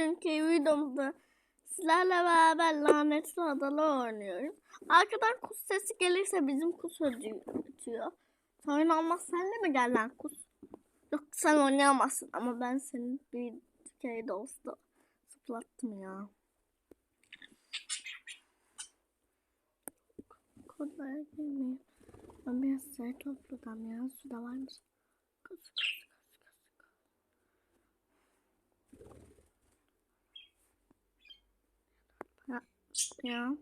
bugünkü videomuzda sizlerle beraber lanetli adalar oynuyoruz. Arkadan kus sesi gelirse bizim kus ötüyor. Sorun olmaz sen de mi gel lan kus? Yok sen oynayamazsın ama ben senin bir kere de olsa zıplattım ya. Kodlara girmeyin. Ben biraz sayı topladım ya. Suda varmış. Kus Ya. ya.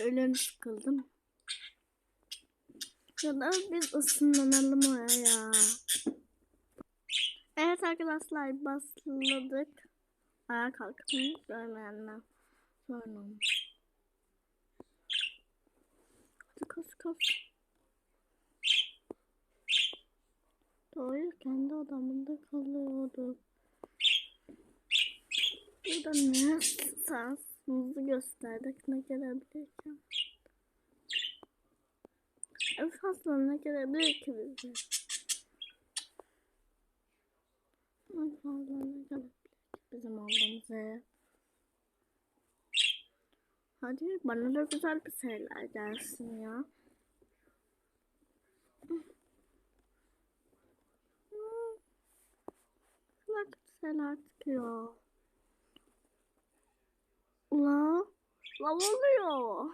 Öyle sıkıldım. Ya da biz ısınlanalım oraya. Evet arkadaşlar başladık. Ayağa kalkın görmeyenler. Sonra. Hadi koş koş. Doğru kendi odamında kalıyordu. Burada ne şansımızı gösterdik ne gelebilirken. En fazla ne gelebilir ki bize? En fazla ne gelebilir ki bizim aldığımıza? Hadi bana da güzel bir şeyler gelsin ya. Ne kötü şeyler çıkıyor. La, la oluyor.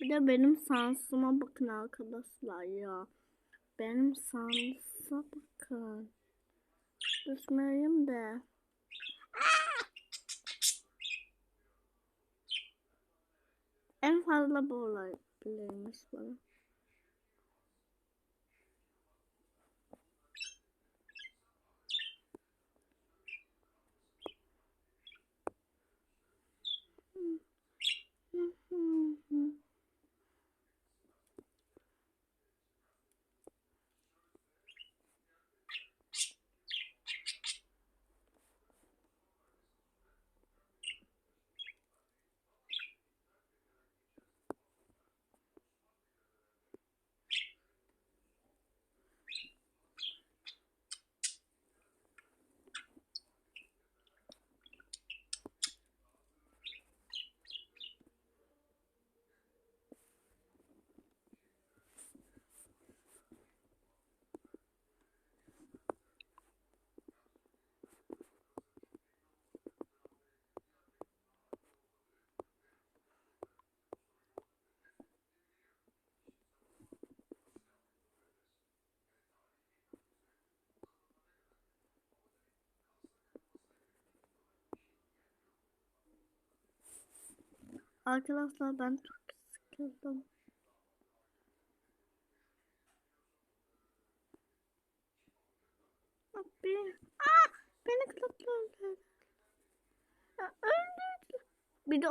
Bir de benim sansıma bakın arkadaşlar ya. Benim sansa bakın. Düşmeyeyim de. En fazla bu olabilirmiş bana. Arkadaşlar ben çok sıkıldım. Abi. Aa, beni kılıkladı. Ya öldürdü. Bir de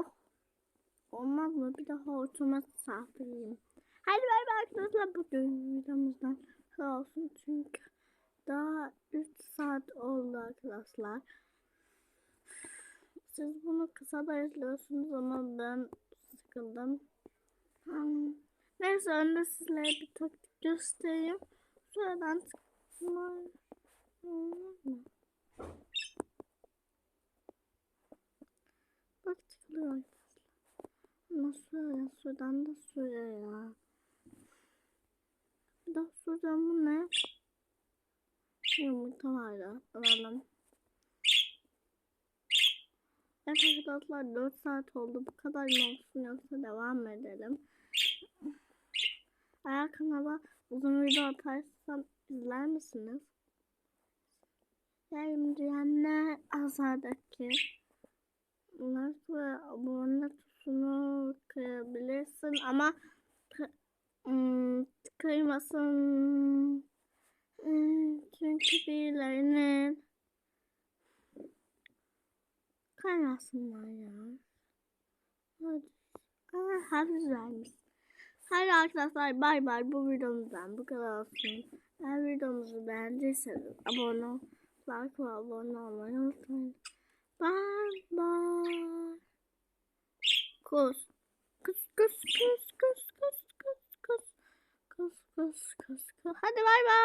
olmaz mı? Bir daha hortuma saldırayım. Hadi bay bay arkadaşlar bugün videomuzdan sağ olsun çünkü daha 3 saat oldu arkadaşlar. Siz bunu kısa da izliyorsunuz ama ben sıkıldım. Hmm. Neyse önce sizlere bir taktik göstereyim. Şuradan çıkma. Bak çıkılıyor. Nasıl ya? Şuradan da suya ya. Bir de şuradan bu ne? Yumurta var da. Alalım. Evet arkadaşlar 4 saat oldu. Bu kadar mı olsun yoksa devam edelim. Eğer kanala uzun video atarsam izler misiniz? Yani diyenler azadaki nasıl abone tuşunu kırabilirsin ama ım, kırmasın Iı, çünkü birilerinin Kaynasınlar ya. Aa, hadi güzelmiş. Hadi arkadaşlar bay bay bu videomuzdan bu kadar olsun. Eğer videomuzu beğendiyseniz abone like ve abone olmayı unutmayın. Kız. Kız kız kız kız kız kız kız kız kız kız kız kız. Hadi bay bay.